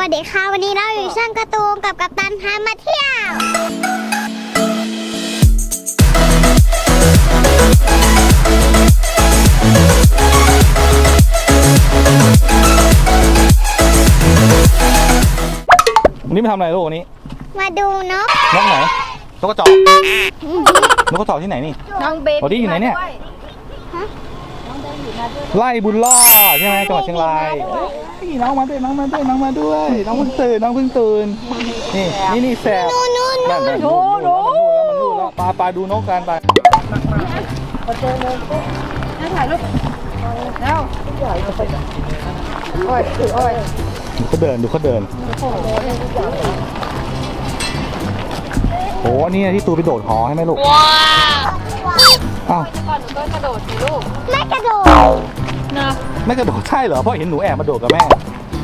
วัสดีค่ะ วันนี้เราอยู่ช่างการะตูนกับกัปตันพามาเที่ยว วันนี้มาทำอะไรลูกวันนี้มาดูนกนกไหนนกกระจอกนกกระจอกที่ไหนนี่น้องเบนอ๋อที่อยู่ไหนเนี่ย ไล่บุญล่อใช่ไหมจังหวัดเชียงรายเอ้ยน้องมาด้วยน้องมาด้วยน้องมาด้วย น้องเพิ่งตื่นน้องเพิ่งตื่นนี่นี่นี่แสบนู่นนู่นนั่นนั่นนู่นนู่นมันนู่นแล้วมันนู่นแล้วปลาปลาดูนกกันไปน่าถ่ายรูปแล้วโอ้ยโอ้ยดูเขาเดินดูเขาเดินโอ้นี่ที่ตูนไปโดดหอให้ไหมลูกว้าวอ้าว ก่อนก็กระโดดสิลูกไม่กระโดดนะไม่กระโดดใช่เหรอเพราะเห็นหนูแอบมาโดดกับแม่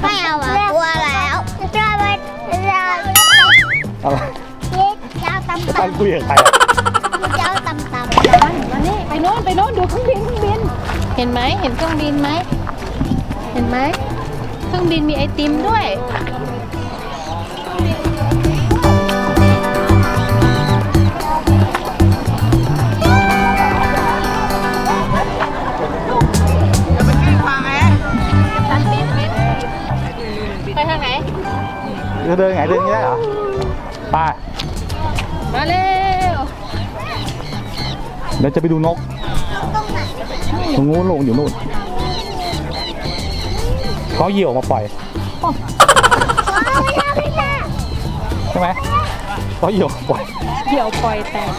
ไม่เอาอะกลัวแล้วจะไปจะอะไรยึดเจ้าตำตั้งตำคุยกับใครอะเจ้าตำตำมานี่ไปโน่นไปโน่นดูเครื่องบินเครื่องบิน เห็นไหมเห็นเครื่องบินไหมเห็นไหมเครื่องบินมีไอติมด้วย เดินไงเดินอย่างนี้ได้เหรอ ไป มาเร็วเดี๋ยวจะไปดูนก ตรงนู้นลงอยู่นู่นเขาเหยี่ยวมาปล่อยใช่ไหมเขาเหยี่ยวมาปล่อย เดี๋ยวปล่อยแตก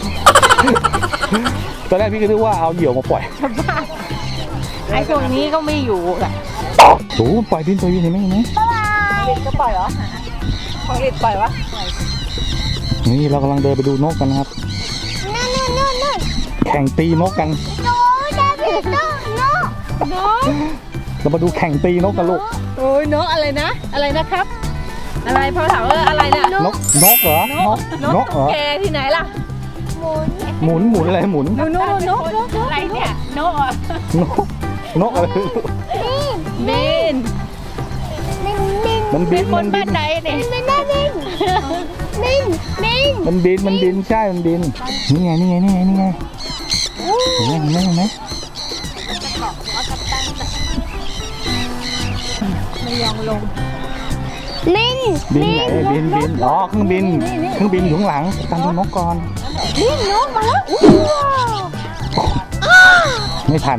ตอนแรกพี่ก็นึกว่าเอาเหยี่ยวมาปล่อยชาวบ้านไอ้พวกนี้ก็ไม่อยู่แหละโอ้โหปล่อยดินตัวยืนเห็นไหมเห็นไหมลินก็ปล่อยเหรอ ของลินปล่อยวะนี่เรากำลังเดินไปดูนกกันนะครับ นู่นนู่นนู่นนู่นแข่งตีนกกันโน้ดาบิดโน้โน้น้องเรามาดูแข่งตีนกกันลูก โอ้ยนกอะไรนะ อะไรนะครับ อะไรพ่อถามว่าอะไรเนี่ยนกนกเหรอนกนกเหรอแกที่ไหนล่ะหมุนหมุนหมุนอะไรหมุนนกนกนกนกอะไรเนี่ยนกนกนกอะไรนี่บินบินบินมันบิเป็นนคมันนบิบ้านนไหนเนี่ยบินได้ บินบินบินมันบินมันบินใช่มันบินนี่ไงนี่ไงนี่ไงนี่ไงเห็นไหมเห็นไหมเห็นไหมไม่ยอมลงบินบินไหนบินบินอ๋อเครื่องบินเครื่องบินอยู่ข้างหลังตามดูนกก่อนบินนกมาแล้วอู้ว้าวไม่ทัน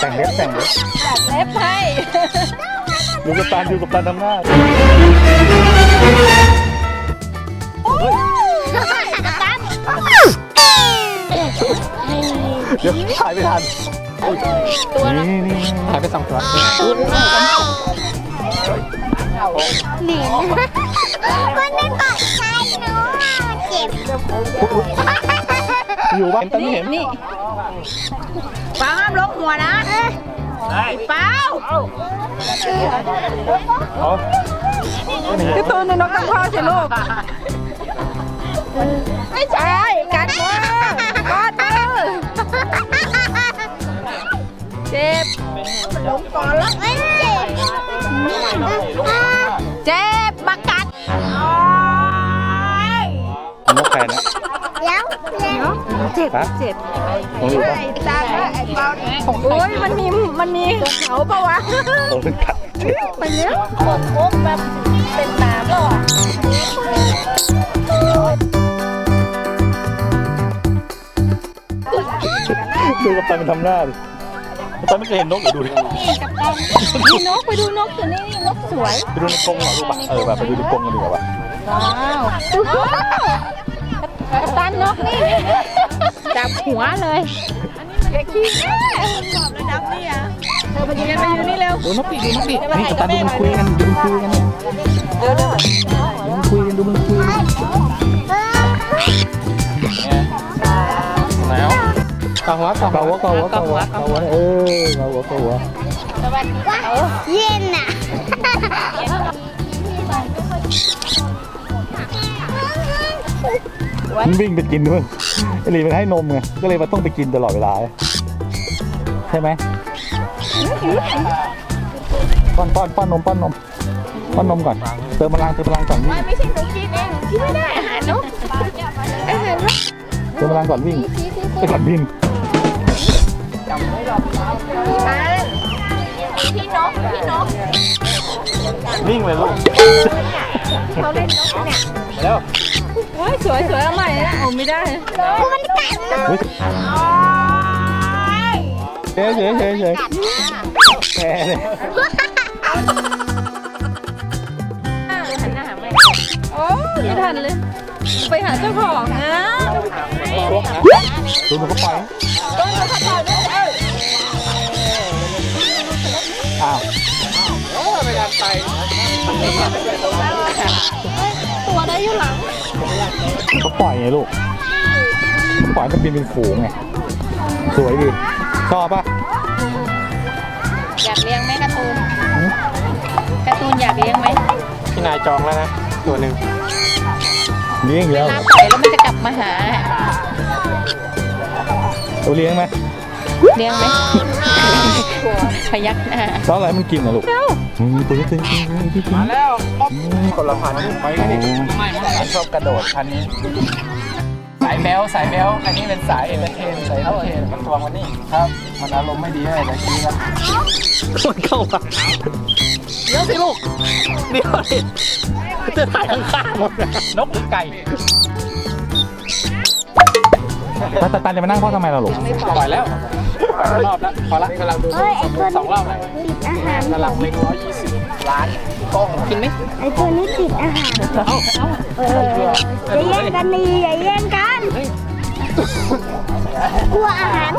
แต่งเล็บแต่งเล็บตัดเล็บให้ ดูกับตาดูกับตาทำหน้าเดี๋ยวถ่ายไม่ทันตัวนี่นี่ถ่ายไปสองตัวหนีมันไม่ปลอดภัยเนาะเจ็บอยู่บ้านตอนนี้เห็นนี่ ป้าห้ามลงหัวนะเป้าเอาพี่ตูนนกตั้งพ่อสิลูก ไม่ใช่กัดมือกอดมือเจ็บไม่เจ็บ เจ็บฮะเจ็บลองดูป่ะตาไอ้เปาโอ้ยมันมีมันมีเขาปะวะลองดูกัดไปเนี้ยของพวกแบบเป็นน้ำหรอดูกับตามันทำหน้าดิตอนไม่เคยเห็นนกเดี๋ยวดูดิมีนกไปดูนกตัวนี้นี่นกสวยไปดูในกรงเหรอลูกป่ะเออแบบไปดูในกรงกันดีกว่าป่ะว้าวกัปตันนกนี่ จับหัวเลยแกขี้แม่ขอบระดับนี่อะเธอมายืนมายืนนี่เร็วดูนกปีกดูนกปีกนี่กับตาดูมันคุยกันดูมันคุยกันเนี่ยเดี๋ยวเดี๋ยวดูมันคุยกันดูมันคุยกันแล้วกาหัวกาหัวกาหัวกาหัวกาหัวเออกาหัวกาหัวสวัสดีค่ะเย็นอะ มันวิ่งไปกินด้วยไอหลีมันให้นมไงก็เลยมันต้องไปกินตลอดเวลาใช่ไหมป้อนป้อนป้อนนมป้อนนมป้อนนมก่อนเติมพลังเติมพลังก่อนวิ่งไม่ใช่หนูกินเองกินไม่ได้อาหารนกอาหารนกเติมพลังก่อนวิ่งไปก่อนบินพี่นกพี่นกวิ่งเลยลูกเขาเล่นนกเนี่ยแล้ว โอ้ยสวยสวยเอาใหม่นะโอ้ไม่ได้มันกัดนะเฉยเฉยเฉยเฉยแหมเลยหันหน้าหาแม่โอ้ไม่ทันเลย ไปหาเจ้าของนะดูมันก็ปล่อยอ้าว ตัวได้อยู่หลังก็ปล่อยไงลูก ปล่อยมันบินเป็นฝูงไง สวยดีชอบปะอยากเลี้ยงไหมการ์ตูนการ์ตูนอยากเลี้ยงไหมพี่นายจองแล้วนะ ตัวหนึ่งเลี้ยงอีกเวแล้วลาปล่อยแล้วมันจะกลับมาหา ตัวเลี้ยงไหม เลี้ยงไหมพยักหน้าชอบอะไรมันกินนะลูกอืมตัวนี้ตัวนี้ตัวนี้ตัวนี้แล้วคนละพันไปกันดิชอบกระโดดพันนี้ สายแบลสายแบลอันนี้เป็นสายเอนเตอร์เทนสายเอนเตอร์เทนมันทวงวันนี้ครับ มันอารมณ์ไม่ดีเลยแต่กี้แล้วมันเข้ามาเดี๋ยวสิลูกเดี๋ยวดิจะถ่ายข้างๆหมดนะนกหรือไก่ตาตาตาจะมานั่งพ่อทำไมเราลูกปล่อยแล้วปล่อย รอบแล้วพอละกำลังดูเอ้ยไอ้ตัวสองรอบแล้วติดอาหารกำลังเล็งร้อยยี่สิบล้านกล้องกินไหมไอ้ตัวนี้ติดอาหารเอ้าเอออย่าแย่งกันนี่อย่าแย่งกันกลัวอาหาร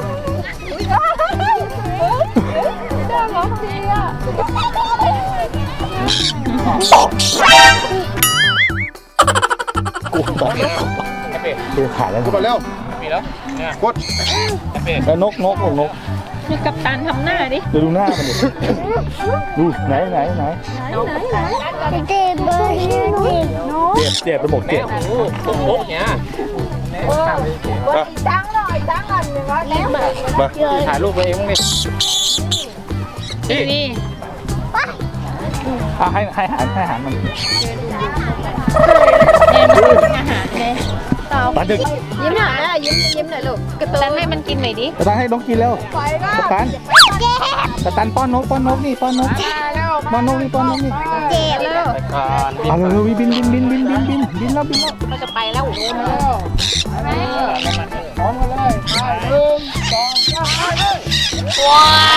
กูตอนไอ้เป็ดดูขาแล้วกดเร็ว มีแล้วเนี่ยกดไอ้เป็ดแล้วนกนกนกนกดูกับตันทำหน้าดิเดี๋ยวดูหน้ามันดิดูไหนไหนไหนเจ็บเบอร์เจ็บเจ็บเนาะเจ็บเจ็บไปหมดเจ็บโอ้โหโอ้โหเนี่ยมาถ่ายรูปตัวเองบ้างดินี่อะให้ให้อาหารให้อาหารมันเนี่ยมันกินอาหารเลย ต่อตาดึกยิ้มหน่อยนะยิ้มยิ้มหน่อยลูกกระตันให้มันกินหน่อยดิตาตันให้นกกินแล้วตาตันตาตันป้อนนกป้อนนกนี่ป้อนนกป้อนนกนี่ป้อนนกนี่เจ็บเร็วก่อนเอาเร็วๆบินบินบินบินบินบินบินแล้วบินแล้วเราจะไปแล้วพร้อมกันเลยไปหนึ่งสองสามไปเลยว้า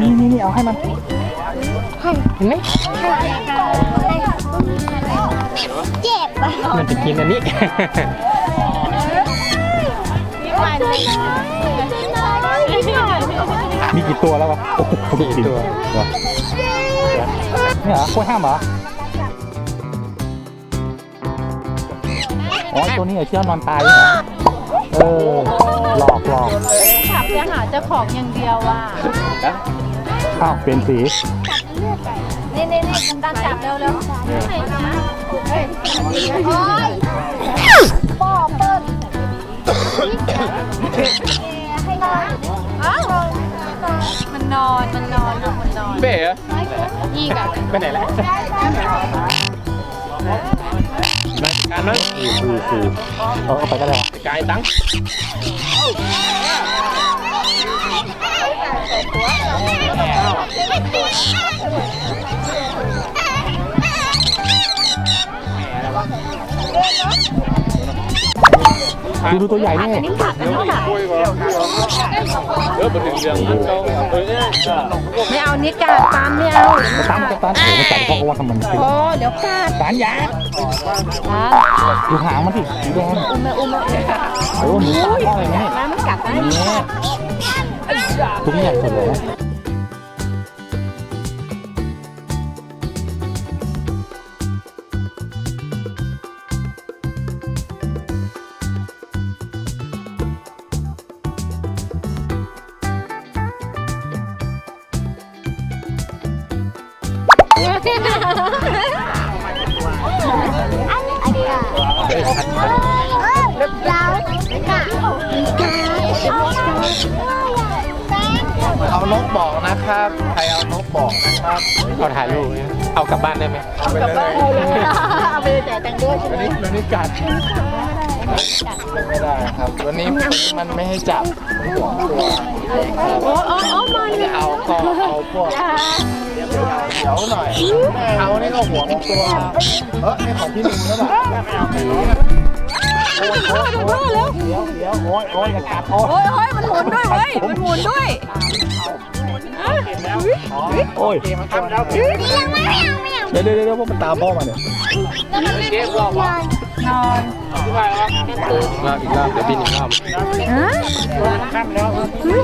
นี่นี่นี่เอาให้มันเห็นไหมเจ็บอะมันจะกินอันนี้นี่มาเลยมีกี่ตัวแล้ววะโอ้โหกี่ตัวเหรอเนี่ยเหรอกล้วยห้ามเหรออ๋อไอ้ตัวนี้เหรอที่เรานอนตายเนี่ยเหรอเออหลอกหลอก ขับจะหาเจ้าของอย่างเดียวว่ะอ้าวเปลี่ยนสีนี่นี่นี่กันตั้งจับเร็วเร็วโอ้ยป้อเปิ้ลให้นอนเอ้ามันนอนมันนอนลูกมันนอนเป๋เหรออีกอะไปไหนแล้วมาจัด การมั้งคือคือเอาเอาไปก็ได้จ่ายตังค์แหอะไรวะ อันนี้กัดอันนี้กัดเออเป็นเรื่องมันเขาเออเนี่ยไม่เอานี่กัดตามไม่เอากระตันกระตันเดี๋ยวมันกัดเพราะว่าทำมันเป็นโอ้เดี๋ยวกัดสารยาอ่าดูหางมันสิสีแดงอุ้มแม่อุ้มแม่โอ้หนูตาพ่อเลยนะน้ำมันกัดนะเนี่ยตัวนี้ใหญ่สุดเลย เออเรากะกะเอานกบอกนะครับ ใครเอานกบอกนะครับ เอาถ่ายรูปเอากลับบ้านได้ไหมเอาไปเลยเอาไปแต่แต่งด้วยวันนี้วันนี้กัด ไม่ได้ครับ วันนี้มันไม่ให้จับห่วงตัวโอ้โอ้โอ้มาเลยจะเอาก็เอาพวกเดี๋ยวหน่อยเขานี่ก็ห่วงตัว เออนี่ของพี่ลิงแล้วแบบไม่เอาไม่รู้โอ้โหดูดูแล้วเดี๋ยวเดี๋ยวโอ้ยโอ้ยอย่ากัดโอ้ยโอ้ยโอ้ยมันหมุนด้วยเว้ยมันหมุนด้วยโอ้ยมันทำแล้วยังไม่เอาไม่เอาเดี๋ยวเดี๋ยวเดี๋ยวพวกมันตามพ่อมาเนี่ยเกมรอบวะน อนรอบอีกรอบเดี๋ยวบินอีกรอบฮะนั่นแล้ว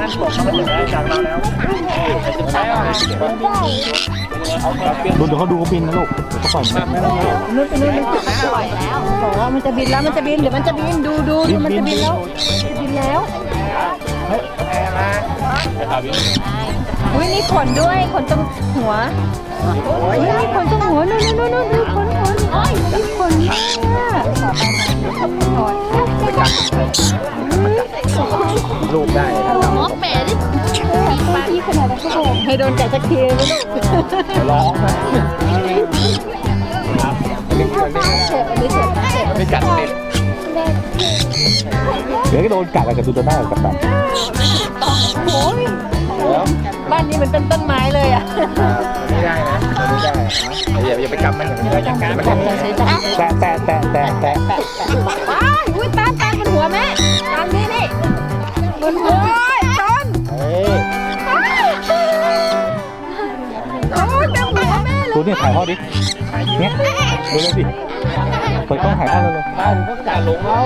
นั่นบอกเขาไม่ได้จากเราแล้วใช่ไหมดูเดี๋ยวเขาดูเขาบินนะลูกเขาปล่อยมันนู้นไปนู้นมันจุดปล่อยแล้วบอกว่ามันจะบินแล้วมันจะบินเดี๋ยวมันจะบินดูดูดูมันจะบินแล้วจะบินแล้วอุ้ยนี่ขนด้วยขนตรงหัวอุ้ยนี่ขนตรงหัวนู่นนู่นนู่นดูขน รูปได้ครับมอกแหม่ดิปาที่ขนาดนั้นก็ให้โดนกัดสักทีไหมลูกร้องนะเจ็บอันนี้เจ็บนะเจ็บไม่กัดเด็กเดี๋ยวก็โดนกัดกับดูตัวหน้ากับตันโอ้ย บ้านนี้มันเป็นต้นไม้เลยอะไม่ได้นะไม่ได้อย่าอย่าไปกำมันอย่างนี้อย่ากำมันอย่างนี้ใช้จับแตะแตะแตะแตะแตะแปะแปะว้ายอุ้ยตามตามบนหัวแม่ตามนี่นี่บนหัวจนเฮ้ยโอ้ยเต็มหัวแม่เลยตัวนี้ถ่ายทอดดิเนี่ยดูเลยสิเปิดกล้องถ่ายทอดเลยเลยบ้านก็จ่าหลงเรา